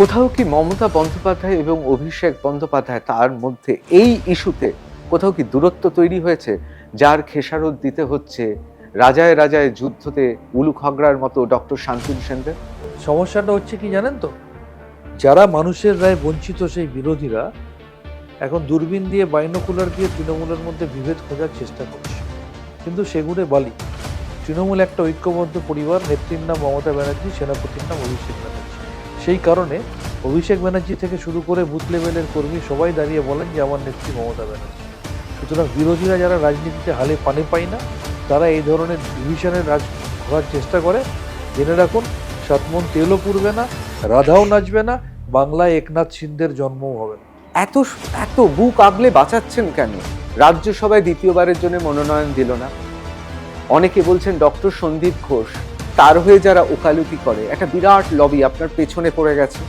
কোথাও কি মমতা বন্দ্যোপাধ্যায় এবং অভিষেক বন্দ্যোপাধ্যায় তার মধ্যে এই ইস্যুতে কোথাও কি দূরত্ব তৈরি হয়েছে, যার খেসারত দিতে হচ্ছে রাজায় রাজায় যুদ্ধতে উলু খগড়ার মতো ডক্টর শান্তনু সেনদের? সমস্যাটা হচ্ছে কি জানেন তো? যারা মানুষের রায় বঞ্চিত সেই বিরোধীরা এখন দূরবীন দিয়ে বাইনোকুলার দিয়ে তৃণমূলের মধ্যে বিভেদ খোঁজার চেষ্টা করছে। কিন্তু সেগুড়ে বালি। তৃণমূল একটা ঐক্যবদ্ধ পরিবার, নেত্রীর নাম মমতা ব্যানার্জি, সেনাপতির নাম অভিষেক ব্যানার্জি। সেই কারণে অভিষেক ব্যানার্জি থেকে শুরু করে বুথ লেভেলের কর্মী সবাই দাঁড়িয়ে বলেন যে, আমার নেত্রী মমতা ব্যানার্জি। সুতরাং বিরোধীরা যারা রাজনীতিতে হালে পানি পায় না, তারা এই ধরনের ডিভিশনের রাজ করার চেষ্টা করে। জেনে রাখুন, সাতমন তেলও পুড়বে না, রাধাও নাচবে না, বাংলায় একনাথ সিন্ধের জন্মও হবে না। এত এত বুক আগলে বাঁচাচ্ছেন কেন? রাজ্যসভায় দ্বিতীয়বারের জন্য মনোনয়ন দিল না। অনেকে বলছেন ডক্টর সন্দীপ ঘোষ তার হয়ে যারা ওকালতি করে, একটা বিরাট লবি আপনার পেছনে পড়ে গেছে।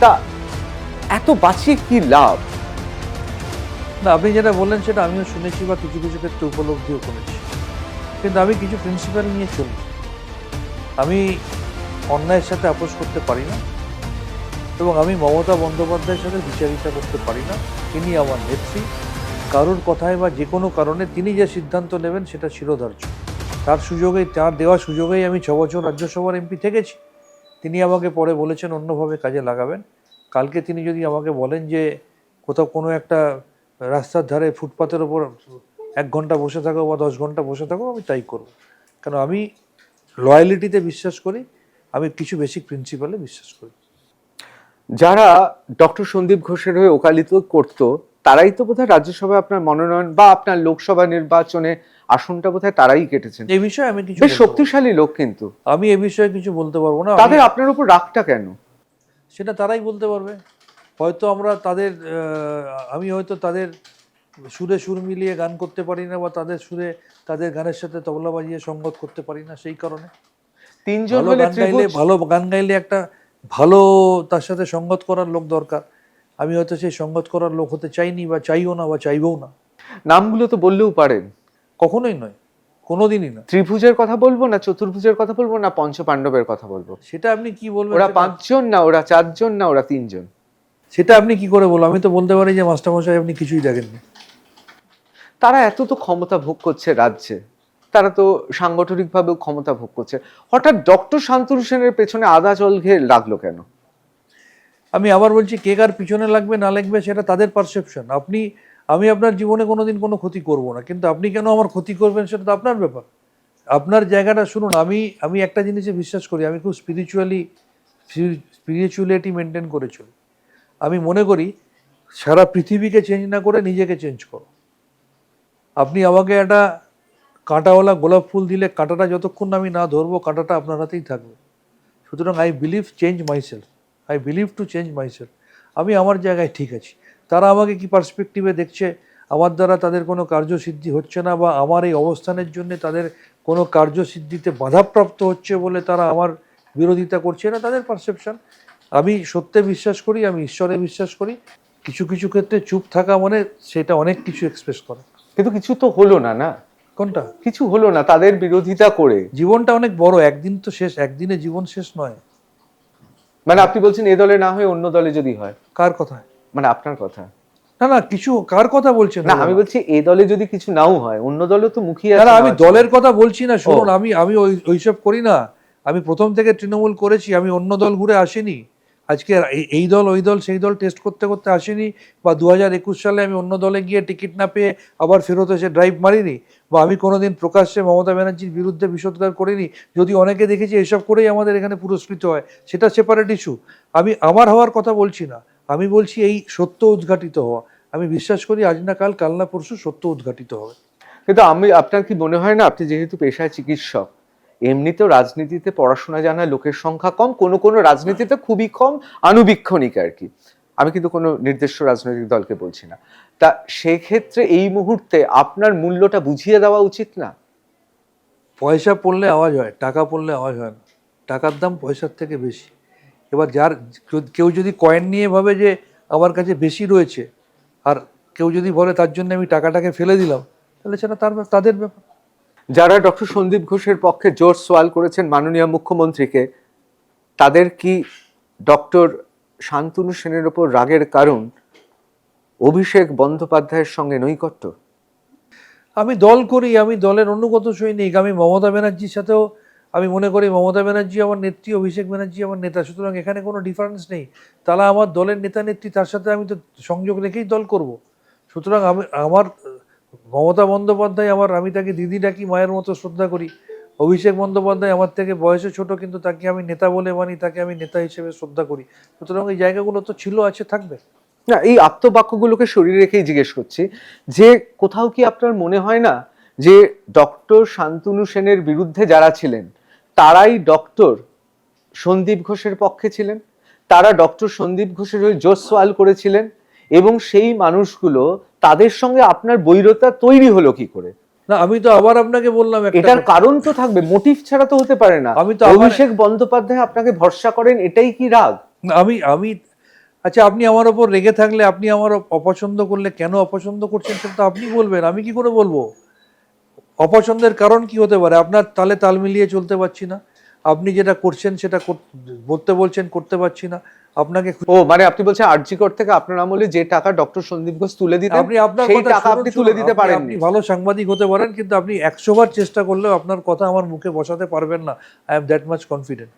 তা এত বাঁচিয়ে কি লাভ? না, আপনি যেটা বললেন সেটা আমিও শুনেছি বা কিছু কিছু ক্ষেত্রে উপলব্ধিও করেছি। কিন্তু আমি কিছু প্রিন্সিপাল নিয়ে চলি। আমি অন্যায়ের সাথে আপোষ করতে পারি না এবং আমি মমতা বন্দ্যোপাধ্যায়ের সাথে বিচারিতা করতে পারি না। তিনি আমার নেত্রী। কারোর কথায় বা যে কোনো কারণে তিনি যে সিদ্ধান্ত নেবেন সেটা শিরোধার্য। তার সুযোগেই, তার দেওয়া সুযোগেই আমি ছ বছর রাজ্যসভার এমপি থেকেছি। তিনি আমাকে পরে বলেছেন অন্যভাবে কাজে লাগাবেন। কালকে তিনি যদি আমাকে বলেন যে কোথাও কোনো একটা রাস্তার ধারে ফুটপাতের ওপর এক ঘণ্টা বসে থাকো বা দশ ঘণ্টা বসে থাকো, আমি তাই করব। কেন, আমি লয়ালিটিতে বিশ্বাস করি, আমি কিছু বেসিক প্রিন্সিপালে বিশ্বাস করি। যারা ডক্টর সন্দীপ ঘোষের হয়ে ওকালিত করত তারাই তো বোধহয় রাজ্যসভায় আপনার মনোনয়ন বা আপনার লোকসভা নির্বাচনে আসনটা বোধহয় তারাই কেটেছেন। এই বিষয়ে আমি কিছু বেশ। শক্তিশালী লোক কিন্তু। আমি এ বিষয়ে কিছু বলতে পারব না। তাদের আপনার উপর রাগটা কেন? সেটা তারাই বলতে পারবে। হয়তো আমরা তাদের আমি হয়তো তাদের সুরে সুর মিলিয়ে গান করতে পারি না বা তাদের সুরে তাদের গানের সাথে তবলা বাজিয়ে সঙ্গত করতে পারি না সেই কারণে। তিনজন ভালো গান গাইলে ভালো গান গাইলে একটা ভালো তার সাথে সঙ্গত করার লোক দরকার। আমি হয়তো সেই সঙ্গত করার লোক হতে চাইনি বা চাইও না বা চাইবও না। নামগুলো তো বললেও পারেন। কখনোই নয় কোনোদিনই না ত্রিভুজের কথা বলব না চতুর্ভুজের কথা বলব না পঞ্চ পাণ্ডবের কথা বলব? সেটা আপনি কি বলবেন ওরা পাঁচজন না ওরা চারজন না ওরা তিনজন? সেটা আপনি কি করে বলব আমি তো বলতে পারি যে মাস্টারমশাই আপনি কিছুই দেখেননি। তারা এত তো ক্ষমতা ভোগ করছে রাজ্যে। তারা তো সাংগঠনিকভাবেও ক্ষমতা ভোগ করছে। হঠাৎ ডক্টর শান্তনু সেনের পেছনে আদা জল ঘেয়ে লাগল কেন? আমি আবার বলছি কে কার পিছনে লাগবে, না লাগবে সেটা তাদের পারসেপশন আপনি, আমি আপনার জীবনে কোনোদিন কোনো ক্ষতি করব না, কিন্তু আপনি কেন আমার ক্ষতি করবেন সেটা তো আপনার ব্যাপার। আপনার জায়গাটা শুনুন, আমি আমি একটা জিনিসে বিশ্বাস করি, আমি খুব স্পিরিচুয়ালি স্পিরিচুয়ালিটি মেনটেন করে চলি। আমি মনে করি, সারা পৃথিবীকে চেঞ্জ না করে নিজেকে চেঞ্জ করো। আপনি আমাকে একটা কাঁটাওয়ালা গোলাপ ফুল দিলে কাঁটাটা যতক্ষণ আমি না ধরবো, কাঁটাটা আপনার হাতেই থাকবে। সুতরাং I believe change myself I believe to change myself আমি আমার জায়গায় ঠিক আছি। তারা আমাকে কি পার্সপেক্টিভে দেখছে? আমার দ্বারা তাদের কোনো কার্যসিদ্ধি হচ্ছে না বা আমার এই অবস্থানের জন্য তাদের কোনো কার্যসিদ্ধিতে বাধাপ্রাপ্ত হচ্ছে বলে তারা আমার বিরোধিতা করছে না? তাদের পারসেপশন আমি সত্যে বিশ্বাস করি আমি ঈশ্বরে বিশ্বাস করি। কিছু কিছু ক্ষেত্রে চুপ থাকা মানে সেটা অনেক কিছু এক্সপ্রেস করে। কিন্তু কিছু তো হলো না না? কোনটা? কিছু হলো না তাদের বিরোধিতা করে। জীবনটা অনেক বড়। একদিন তো শেষ একদিনে জীবন শেষ নয়। মানে আপনি বলছেন এ দলে না হয়ে অন্য দলে যদি হয়। কার কথা? মানে আপনার কথা। না না কিছু কার কথা বলছেন? না আমি বলছি এ দলে যদি কিছু নাও হয় অন্য দলে তো মুখিয়ে না আছে না, আমি দলের কথা বলছি না শুনুন আমি আমি ওই ওইসব করি না। আমি প্রথম থেকে তৃণমূল করেছি আমি অন্য দল ঘুরে আসিনি। আজকে এই- দল, ওই দল, সেই দল টেস্ট করতে করতে আসেনি বা দু হাজার একুশ সালে আমি অন্য দলে গিয়ে টিকিট না পেয়ে আবার ফেরত এসে ড্রাইভ মারিনি বা আমি কোনোদিন প্রকাশ্যে মমতা ব্যানার্জির বিরুদ্ধে বিষোদ্গার করিনি। যদি অনেকে দেখেছি এসব করেই আমাদের এখানে পুরস্কৃত হয়, সেটা সেপারেট ইস্যু আমি আমার হওয়ার কথা বলছি না। আমি বলছি এই সত্য উদ্ঘাটিত হওয়া। আমি বিশ্বাস করি আজ না কাল কাল না পরশু সত্য উদ্ঘাটিত হবে। কিন্তু আমি, আপনার কি মনে হয় না আপনি যেহেতু পেশায় চিকিৎসক এমনিতেও রাজনীতিতে পড়াশোনা জানা লোকের সংখ্যা কম, কোনো কোনো রাজনীতিতে খুবই কম আনুবীক্ষণিক আর কি। আমি কিন্তু কোনো নির্দিষ্ট রাজনৈতিক দলকে বলছি না। তা সেক্ষেত্রে এই মুহূর্তে আপনার মূল্যটা বুঝিয়ে দেওয়া উচিত না? পয়সা পড়লে আওয়াজ হয়, টাকা পড়লে আওয়াজ হয় না। টাকার দাম পয়সার থেকে বেশি। এবার যার কেউ যদি কয়েন নিয়ে ভাবে যে আমার কাছে বেশি রয়েছে, আর কেউ যদি বলে তার জন্য আমি টাকাটাকে ফেলে দিলাম, তাহলে সেটা তার তাদের ব্যাপার। যারা ডক্টর সন্দীপ ঘোষের পক্ষে জোর সোয়াল করেছেন মাননীয় মুখ্যমন্ত্রীকে, তাদের কি ডক্টর শান্তনু সেনের ওপর রাগের কারণ অভিষেক বন্দ্যোপাধ্যায়ের সঙ্গে নৈকট্য? আমি দল করি, আমি দলের অনুগত সৈনিক, আমি মমতা ব্যানার্জির সাথেও আমি মনে করি মমতা ব্যানার্জি আমার নেত্রী, অভিষেক ব্যানার্জি আমার নেতা, সুতরাং এখানে কোনো ডিফারেন্স নেই। তারা আমার দলের নেতা নেত্রী তার সাথে আমি তো সংযোগ রেখেই দল করব। সুতরাং আমি, আমার মমতা বন্দ্যোপাধ্যায় আমার, আমি তাকে দিদি ডাকি, মায়ের মতো শ্রদ্ধা করি। অভিষেক বন্দ্যোপাধ্যায় আমার থেকে বয়সে ছোট, কিন্তু তাকে আমি নেতা বলে মানি, তাকে আমি নেতা হিসেবে শ্রদ্ধা করি। সুতরাং এই জায়গাগুলো তো ছিল, আছে, থাকবে। না, এই আত্মবাক্যগুলোকে শরীরে রেখেই জিজ্ঞেস করছি, যে কোথাও কি আপনার মনে হয় না যে ডক্টর শান্তনু সেনের বিরুদ্ধে যারা ছিলেন, তারাই ডক্টর সন্দীপ ঘোষের পক্ষে ছিলেন? তারা ডক্টর সন্দীপ ঘোষের হয়ে সোয়াল করেছিলেন? এবং সেই মানুষগুলো তাদের সঙ্গে আপনার বৈরতা তৈরি হলো কি করে? না আমি তো আবার আপনাকে বললাম এটার কারণ তো থাকবে মোটিভ ছাড়া তো হতে পারে না। আমি তো অভিষেক বন্দ্যোপাধ্যায় আপনাকে ভরসা করেন এটাই কি রাগ? আমি আমি আচ্ছা আপনি আমার ওপর রেগে থাকলে আপনি আমার অপছন্দ করলে কেন অপছন্দ করছেন সেটা তো আপনি বলবেন আমি কি করে বলব? অপছন্দের কারণ কি হতে পারে? আপনার তালে তাল মিলিয়ে চলতে পারছি না আপনি যেটা করছেন সেটা কর- বলতে বলছেন করতে পারছি না। আপনাকে ও মানে আপনি বলছেন আরজিকর থেকে আপনার আমলে যে টাকা ডক্টর সন্দীপ ঘোষ তুলে দিতেন আপনি আপনার সেই টাকা আপনি তুলে দিতে পারেননি। আপনি ভালো সাংবাদিক হতে পারেন কিন্তু আপনি একশো বার চেষ্টা করলেও আপনার কথা আমার মুখে বসাতে পারবেন না। I am that much confident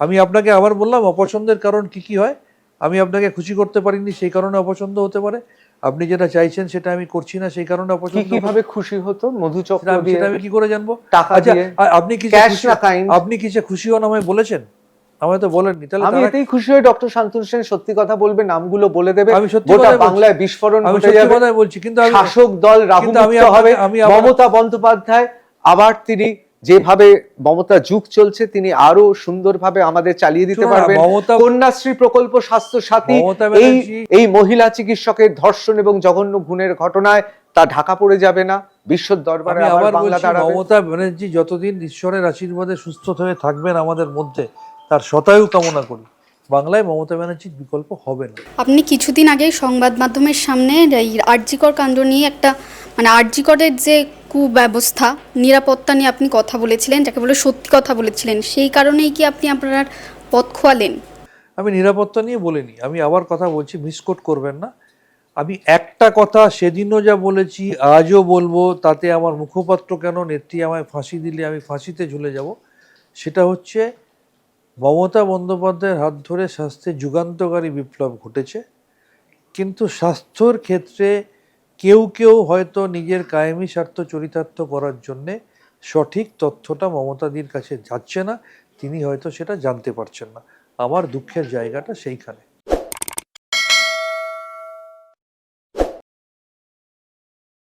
আমি আপনাকে আবার বললাম অপছন্দের কারণ কি কি হয়? আমি আপনাকে খুশি করতে পারিনি সেই কারণে অপছন্দ হতে পারে। আপনি যেটা চাইছেন সেটা আমি করছি না সেই কারণে অপছন্দ কীভাবে খুশি হতো? মধুচক্র সেটা আমি- কি করে জানব? টাকা আচ্ছা আপনি কি আপনি কিসে খুশি হন আমায় বলেছেন? আমায় তো বলেননি তাহলে আমি খুশি হই ডক্টর শান্তনু সেন সত্যি কথা বলবে নামগুলো বলে দেবে। আমি সত্যি বলছি। বাংলায় বিস্ফোরণ ঘটে যাবে। বলছি কিন্তু আমি শাসক দল রাহুল আমি হবে। আমি মমতা বন্দ্যোপাধ্যায় আবার তিনি যেভাবে মমতা যুগ চলছে তিনি আরও সুন্দরভাবে আমাদের চালিয়ে দিতে পারবেন। কন্যাশ্রী প্রকল্প স্বাস্থ্য সাথী এই এই মহিলা চিকিৎসকের ধর্ষণ এবং জঘন্য খুনের ঘটনায় তা ঢাকা পড়ে যাবে না। বিশ্ব দরবারে আবার বাংলা মমতা ব্যানার্জি যতদিন ঈশ্বরের আশীর্বাদে সুস্থ হয়ে থাকবেন আমাদের মধ্যে তার শতায়ু কামনা করি। বাংলায় মমতা ব্যানার্জির বিকল্প হবে না। আপনি কিছুদিন আগে সংবাদ মাধ্যমের সামনে এই আরজিকর কাণ্ড নিয়ে একটা মানে আরজিকরের যে কুব্যবস্থা নিরাপত্তা নিয়ে আপনি কথা বলেছিলেন যাকে বলে সত্যি কথা বলেছিলেন সেই কারণেই কি আপনি আপনার পথ খোয়ালেন? আমি নিরাপত্তা নিয়ে বলিনি আমি আবার কথা বলছি মিসকোট করবেন না। আমি একটা কথা সেদিনও যা বলেছি আজও বলব তাতে আমার মুখপাত্র কেন নেত্রী আমায় ফাঁসি দিলে আমি ফাঁসিতে ঝুলে যাব সেটা হচ্ছে মমতা বন্দ্যোপাধ্যায়ের হাত ধরে স্বাস্থ্যে যুগান্তকারী বিপ্লব ঘটেছে, কিন্তু স্বাস্থ্যর ক্ষেত্রে কেউ কেউ হয়তো নিজের কায়েমি স্বার্থ চরিতার্থ করার জন্যে সঠিক তথ্যটা মমতাদির কাছে যাচ্ছে না, তিনি হয়তো সেটা জানতে পারছেন না। আমার দুঃখের জায়গাটা সেইখানে।